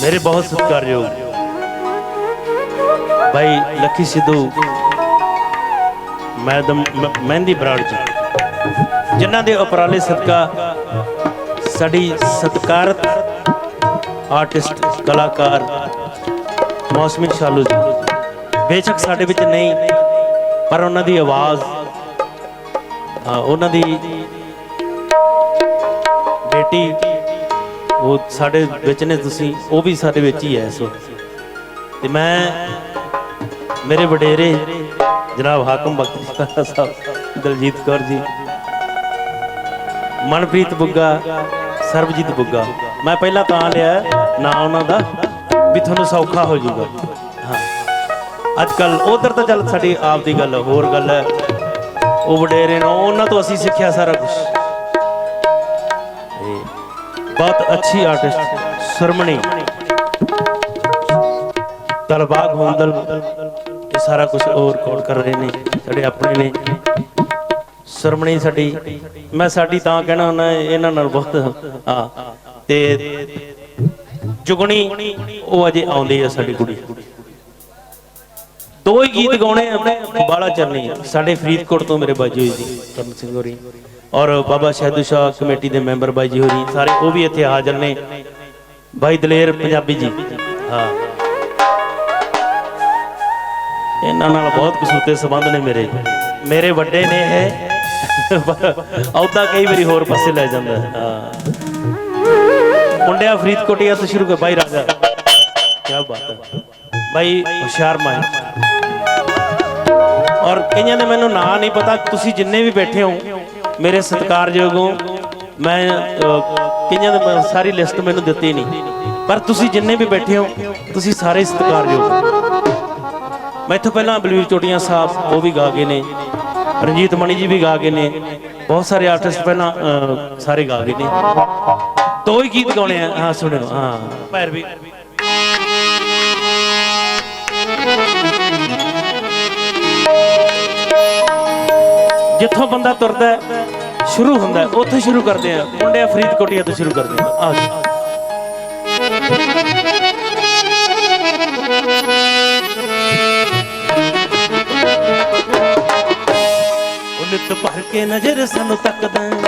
ਮੇਰੇ ਬਹੁਤ ਸਤਿਕਾਰਯੋਗ ਭਾਈ ਲੱਖੀ ਸਿੱਧੂ ਮੈਡਮ ਮਹਿੰਦੀ ਬਰਾੜ ਜੀ ਜਿਨ੍ਹਾਂ ਦੇ ਉਪਰਾਲੇ ਸਦਕਾ ਸਾਡੀ ਸਤਿਕਾਰਤ ਆਰਟਿਸਟ ਕਲਾਕਾਰ ਮੌਸਮੀ ਸ਼ਾਲੂ ਜੀ ਬੇਸ਼ੱਕ ਸਾਡੇ ਵਿੱਚ ਨਹੀਂ ਪਰ ਉਹਨਾਂ ਦੀ ਆਵਾਜ਼ ਉਹਨਾਂ ਦੀ ਬੇਟੀ ਉਹ ਸਾਡੇ ਵਿੱਚ ਨੇ, ਤੁਸੀਂ ਉਹ ਵੀ ਸਾਡੇ ਵਿੱਚ ਹੀ ਹੈ ਇਸ ਵਕਤ। ਤੇ ਮੈਂ ਮੇਰੇ ਵਡੇਰੇ ਜਨਾਬ ਹਾਕਮ ਬਖਤਰੀ ਸਾਹਿਬ ਦਲਜੀਤ ਕੌਰ ਜੀ, ਮਨਪ੍ਰੀਤ ਬੁੱਗਾ, ਸਰਬਜੀਤ ਬੁੱਗਾ। ਮੈਂ ਪਹਿਲਾਂ ਤਾਂ ਲਿਆ ਨਾਂ ਉਹਨਾਂ ਦਾ ਵੀ ਤੁਹਾਨੂੰ ਸੌਖਾ ਹੋ ਜਾਊਗਾ। ਹਾਂ। ਅੱਜ ਕੱਲ ਉਧਰ ਤਾਂ ਚੱਲ ਸਾਡੀ ਆਪ ਦੀ ਗੱਲ, ਹੋਰ ਗੱਲ ਹੈ। ਉਹ ਵਡੇਰੇ ਨੂੰ, ਉਹਨਾਂ ਤੋਂ ਅਸੀਂ ਸਿੱਖਿਆ ਸਾਰਾ ਕੁਝ ਬਹੁਤ ਅੱਛੀ ਆਰਟਿਸਟ ਸਰਮਣੀ। ਦਲਬਾਗ ਹੁੰਦਲ ਇਹ ਸਾਰਾ ਕੁਝ ਉਹ ਰਿਕਾਰਡ ਕਰ ਰਹੇ ਨੇ ਸਾਡੇ ਆਪਣੇ ਨੇ। ਸਰਮਣੀ ਸਾਡੀ, ਮੈਂ ਸਾਡੀ ਤਾਂ ਕਹਿਣਾ ਹੁੰਦਾ, ਇਹਨਾਂ ਨਾਲ ਬਹੁਤ, ਹਾਂ। ਤੇ ਜੁਗਣੀ, ਉਹ ਅਜੇ ਆਉਂਦੀ ਆ ਸਾਡੀ ਕੁੜੀ। ਦੋ ਹੀ ਗੀਤ ਗਾਉਣੇ ਆਪਣੇ ਬਾਲਾ ਚਰਨੀ, ਸਾਡੇ ਫਰੀਦਕੋਟ ਤੋਂ ਮੇਰੇ ਬਾਜੀ ਹੋਈ ਸੀ ਕਰਨ ਸਿੰਘ ਹੋਰੀ। ਔਰ ਬਾਬਾ ਸ਼ਹਿਦੂ ਸ਼ਾਹ ਕਮੇਟੀ ਦੇ ਮੈਂਬਰ ਬਾਈ ਜੀ ਹੋਰੀ ਸਾਰੇ ਉਹ ਵੀ ਇੱਥੇ ਹਾਜ਼ਰ ਨੇ। ਬਾਈ ਦਲੇਰ ਪੰਜਾਬੀ ਜੀ। ਹਾਂ। ਇਹਨਾਂ ਨਾਲ ਬਹੁਤ ਕਸੂਤੇ ਸੰਬੰਧ ਨੇ ਮੇਰੇ। ਮੇਰੇ ਵੱਡੇ ਨੇ ਇਹ। ਆਉਦਾ ਕਈ ਵਾਰੀ ਹੋਰ ਪਾਸੇ ਲੈ ਜਾਂਦਾ। ਹੈ। ਹਾਂ ਮੁੰਡਿਆ ਫਰੀਦਕੋਟੀਆ ਤੋਂ ਸ਼ੁਰੂ ਕਰ ਬਾਈ ਰਾਜਾ। ਕੀ ਬਾਤ ਹੈ। ਬਾਈ ਹੁਸ਼ਿਆਰ ਮਾਈ। ਔਰ ਕਈਆਂ ਨੇ ਮੈਨੂੰ ਨਾਂ ਨਹੀਂ ਪਤਾ। ਤੁਸੀਂ ਜਿੰਨੇ ਵੀ ਬੈਠੇ ਹੋ ਮੇਰੇ ਸਤਿਕਾਰਯੋਗ ਮੈਂ ਕਈਆਂ ਦੇ ਸਾਰੀ ਲਿਸਟ ਮੈਨੂੰ ਦਿੱਤੀ ਨਹੀਂ। ਪਰ ਤੁਸੀਂ ਜਿੰਨੇ ਵੀ ਬੈਠੇ ਹੋ ਤੁਸੀਂ ਸਾਰੇ ਸਤਿਕਾਰਯੋਗ ਮੈਂ ਇੱਥੋਂ ਪਹਿਲਾਂ ਬਲਵੀਰ ਚੋਟੀਆਂ ਸਾਹਿਬ ਉਹ ਵੀ ਗਾ ਗਏ ਨੇ। ਰਣਜੀਤ ਮਣੀ ਜੀ ਵੀ ਗਾ ਗਏ ਨੇ। ਬਹੁਤ ਸਾਰੇ ਆਰਟਿਸਟ ਪਹਿਲਾਂ ਸਾਰੇ ਗਾ ਗਏ ਨੇ। ਦੋ ਹੀ ਗੀਤ ਗਾਉਣੇ ਆ। ਹਾਂ ਸੁਣਿਓ ਹਾਂ। ਪੈਰ ਵੀ। ਜਿੱਥੋਂ ਬੰਦਾ ਤੁਰਦਾ ਹੈ, ਸ਼ੁਰੂ ਹੁੰਦਾ ਉੱਥੇ ਸ਼ੁਰੂ ਕਰਦੇ ਆ। ਮੁੰਡਿਆਂ ਫਰੀਦਕੋਟੀਆਂ ਤੋਂ ਸ਼ੁਰੂ ਕਰਦੇ ਆ। ਆ ਜਾਓ। ਉਹ ਭਰ ਕੇ ਨਜ਼ਰ ਸਾਨੂੰ ਤੱਕਦਾ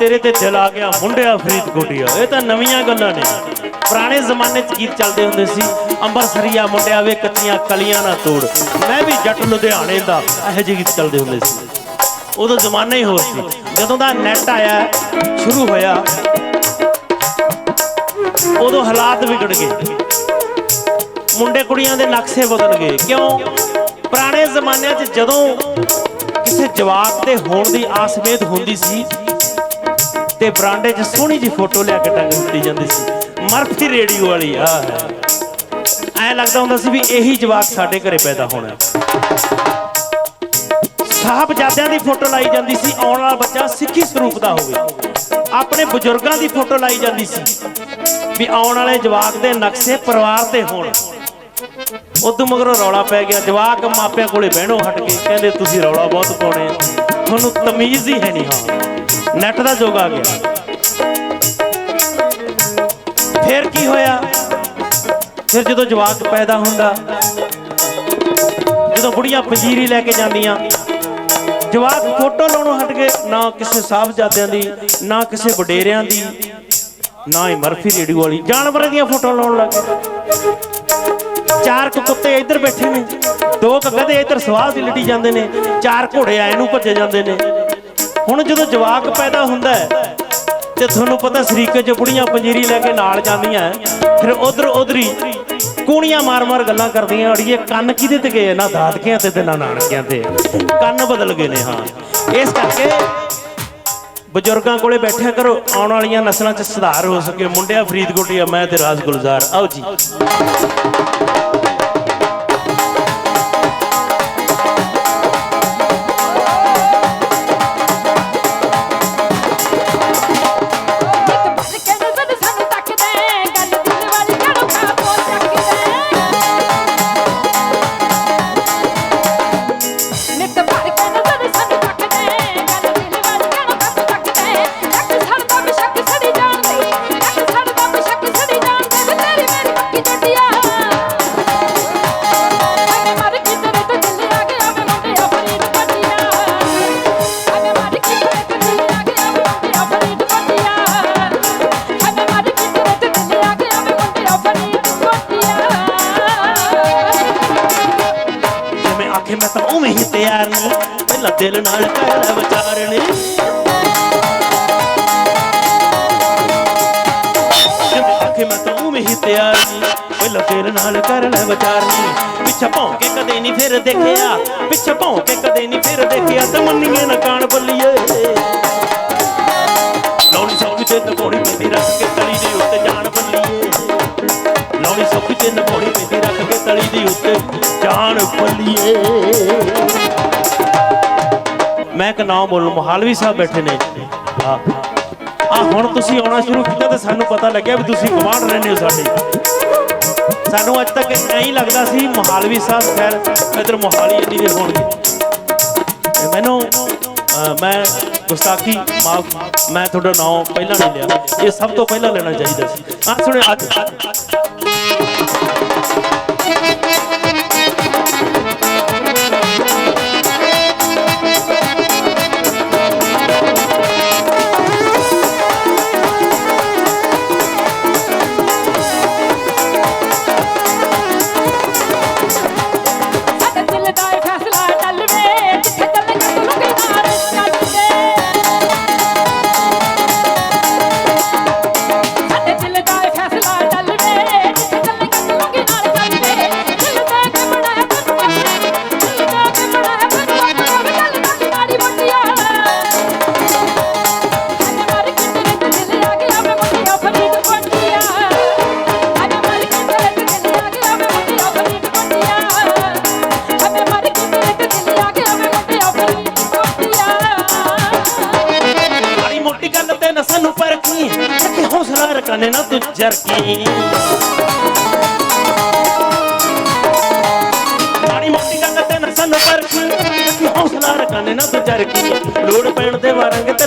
ਤੇਰੇ ਤੇ ਦਿਲ ਆ ਗਿਆ, ਮੁੰਡਿਆ ਫਰੀਦਕੋਟੀਆ ਇਹ ਤਾਂ ਨਵੀਆਂ ਗੱਲਾਂ ਨੇ। ਪੁਰਾਣੇ ਜ਼ਮਾਨੇ 'ਚ ਗੀਤ ਚੱਲਦੇ ਹੁੰਦੇ ਸੀ, ਅੰਬਰਸਰੀਆ ਮੁੰਡਿਆ ਵੇ, ਕੱਚੀਆਂ ਕਲੀਆਂ ਨਾ ਤੋੜ। ਮੈਂ ਵੀ ਜੱਟ ਲੁਧਿਆਣੇ ਦਾ ਇਹੋ ਜਿਹੇ ਗੀਤ ਚੱਲਦੇ ਹੁੰਦੇ ਸੀ। ਉਦੋਂ ਜ਼ਮਾਨਾ ਹੀ ਹੋਰ ਸੀ। ਜਦੋਂ ਦਾ ਨੈਟ ਆਇਆ, ਸ਼ੁਰੂ ਹੋਇਆ, ਉਦੋਂ ਹਾਲਾਤ ਵਿਗੜ ਗਏ। ਮੁੰਡੇ ਕੁੜੀਆਂ ਦੇ ਨਕਸ਼ੇ ਬਦਲ ਗਏ। ਕਿਉਂ? ਪੁਰਾਣੇ ਜ਼ਮਾਨਿਆਂ 'ਚ ਜਦੋਂ ਕਿਸੇ ਜਵਾਕ ਦੇ ਹੋਣ ਦੀ ਆਸਮੇਦ ਹੁੰਦੀ ਸੀ ਤੇ ਬਰਾਂਡੇ 'ਚ ਸੋਹਣੀ ਜੀ ਫੋਟੋ ਲਿਆ ਕੇ ਟੰਗ ਦਿੱਤੀ ਜਾਂਦੀ ਸੀ। ਮਰਫੀ ਰੇਡੀਓ ਵਾਲੀ ਆ ਐ ਲੱਗਦਾ ਹੁੰਦਾ ਸੀ ਵੀ ਇਹੀ ਜਵਾਕ ਸਾਡੇ ਘਰੇ ਪੈਦਾ ਹੋਣਾ। ਸਾਹਿਬਜ਼ਾਦਿਆਂ ਦੀ ਫੋਟੋ ਲਾਈ ਜਾਂਦੀ ਸੀ, ਆਉਣ ਵਾਲਾ ਬੱਚਾ ਸਿੱਖੀ ਸਰੂਪ ਦਾ ਹੋਵੇ। ਆਪਣੇ ਬਜ਼ੁਰਗਾਂ ਦੀ ਫੋਟੋ ਲਾਈ ਜਾਂਦੀ ਸੀ ਵੀ ਆਉਣ ਵਾਲੇ ਜਵਾਕ ਦੇ ਨਕਸ਼ੇ ਪਰਿਵਾਰ ਤੇ ਹੋਣ। ਉਦੋਂ ਮਗਰੋਂ ਰੌਲਾ ਪੈ ਗਿਆ, ਜਵਾਕ ਮਾਪਿਆਂ ਕੋਲੇ ਬਹਿਣੋਂ ਹਟ ਕੇ, ਕਹਿੰਦੇ, ਤੁਸੀਂ ਰੌਲਾ ਬਹੁਤ ਪਾਉਣੇ ਤੁਹਾਨੂੰ ਤਮੀਜ਼ ਹੀ ਹੈ ਨਹੀਂ ਹਾਂ। ਨੈਟ ਦਾ ਯੁੱਗ ਆ ਗਿਆ। ਫਿਰ ਕੀ ਹੋਇਆ? ਫਿਰ ਜਦੋਂ ਜਵਾਕ ਪੈਦਾ ਹੁੰਦਾ, ਜਦੋਂ ਬੁੜੀਆਂ ਪੰਜੀਰੀ ਲੈ ਕੇ ਜਾਂਦੀਆਂ, ਜਵਾਕ ਫੋਟੋ ਲਾਉਣੋਂ ਹਟ ਕੇ ਨਾ ਕਿਸੇ ਸਾਹਿਬਜ਼ਾਦਿਆਂ ਦੀ, ਨਾ ਕਿਸੇ ਵਡੇਰਿਆਂ ਦੀ, ਨਾ ਹੀ ਮਰਫੀ ਰੇਡੀਓ ਵਾਲੀ, ਜਾਨਵਰਾਂ ਦੀਆਂ ਫੋਟੋ ਲਾਉਣ ਲੱਗ ਗਏ। ਚਾਰ ਕੁ ਕੁੱਤੇ ਇੱਧਰ ਬੈਠੇ ਨੇ, ਦੋ ਕੁ ਗਧੇ ਇੱਧਰ ਸਵਾਹ ਦੀ ਲਟੀ ਜਾਂਦੇ ਨੇ, ਚਾਰ ਘੋੜੇ ਆਏ ਨੂੰ ਭੱਜੇ ਜਾਂਦੇ ਨੇ। ਹੁਣ ਜਦੋਂ ਜਵਾਕ ਪੈਦਾ ਹੁੰਦਾ ਹੈ, ਤੇ ਤੁਹਾਨੂੰ ਪਤਾ ਸਰੀਕੇ ਚ ਬੁੜੀਆਂ ਪੰਜੀਰੀ ਲੈ ਕੇ ਨਾਲ ਜਾਂਦੀਆਂ ਫਿਰ ਉਧਰ ਉਧਰੀ ਕੂਣੀਆਂ ਮਾਰ-ਮਾਰ ਗੱਲਾਂ ਕਰਦੀਆਂ, ਅੜੀਏ ਕੰਨ ਕਿਹਦੇ ਤੇ ਗਏ? ਨਾ ਦਾਦਕਿਆਂ ਤੇ ਤੇ ਨਾ ਨਾਨਕਿਆਂ ਤੇ। ਕੰਨ ਬਦਲ ਗਏ ਨੇ, ਹਾਂ। ਇਸ ਕਰਕੇ ਬਜ਼ੁਰਗਾਂ ਕੋਲੇ ਬੈਠਿਆ ਕਰੋ, ਆਉਣ ਵਾਲੀਆਂ ਨਸਲਾਂ 'ਚ ਸੁਧਾਰ ਹੋ ਸਕੇ। ਮੁੰਡਿਆ ਫਰੀਦਕੋਟੀਆ ਮੈਂ ਤੇ ਰਾਜ ਗੁਲਜ਼ਾਰ ਆਓ ਜੀ। ਪਹਿਲਾਂ ਦਿਲ ਨਾਲ ਕਰ ਲੈ ਜਿਵੇਂ ਆਖੇ ਮੈਂ ਤਾਂ ਉਵੇਂ ਤਿਆਰ ਨਹੀਂ ਪਹਿਲਾਂ ਦਿਲ ਨਾਲ ਕਰ ਲੈ ਵਿਚਾਰਨੀ। ਪਿੱਛੇ ਭੌਂ ਕੇ ਕਦੇ ਨਹੀਂ ਫਿਰ ਦੇਖਿਆ। ਪਿੱਛੇ ਭੌਂ ਕੇ ਕਦੇ ਨਹੀਂ ਫਿਰ ਦੇਖਿਆ। ਤੇ ਨਾ ਕਾਣ ਬੱਲੀਏ। ਲੌੜੀ ਸੌਕੀ ਤੇ ਨਪੋੜੀ ਪੈਂਦੀ ਰੱਖ ਕੇ ਤਲੀ ਦੇ ਉੱਤੇ ਜਾਣ ਬੱਲੀਏ। ਲੌੜੀ ਸੌਕੀ ਤੇ ਨਪੋੜੀ ਪੈਂਦੀ ਰੱਖ ਕੇ ਤਲੀ ਦੇ ਉੱਤੇ ਜਾਣ ਬੱਲੀਏ। ਮੈਂ ਇੱਕ ਨਾਮ ਬੋਲ ਮਹਾਲਵੀ ਸਾਹਿਬ ਬੈਠੇ ਨੇ ਆ ਹੁਣ ਤੁਸੀਂ ਆਉਣਾ ਸ਼ੁਰੂ ਕੀਤਾ ਤੇ ਸਾਨੂੰ ਪਤਾ ਲੱਗਿਆ ਵੀ ਤੁਸੀਂ ਕਮਾਂਡ ਰਹਿੰਦੇ ਹੋ ਸਾਡੇ। ਸਾਨੂੰ ਅੱਜ ਤੱਕ ਐਂ ਲੱਗਦਾ ਸੀ ਮਹਾਲਵੀ ਸਾਹਿਬ ਖੈਰ ਇਧਰ ਮੋਹਾਲੀ ਇੰਨੀ ਦੇ ਹੋਣਗੇ। ਮੈਨੂੰ ਮੈਂ ਗੁਸਤਾਖੀ, ਮਾਫ, ਮੈਂ ਤੁਹਾਡਾ ਨਾਮ ਪਹਿਲਾਂ ਨਹੀਂ ਲਿਆ। ਇਹ ਸਭ ਤੋਂ ਪਹਿਲਾਂ ਲੈਣਾ ਚਾਹੀਦਾ ਸੀ। ਆ ਸੁਣਿਓ, ਅੱਜ ਜਰਕੀ ਮਾੜੀ ਮੋਟੀ ਗੱਲ ਤੇ ਨਾ ਸਾਨੂੰ ਪਰਖੀ ਕਿ ਹੌਸਲਾ ਰਕਾਨੇ ਨਾ ਤੂੰ ਲੋੜ ਪੈਣ ਦੇ ਵਾਰੰਗ ਤੇ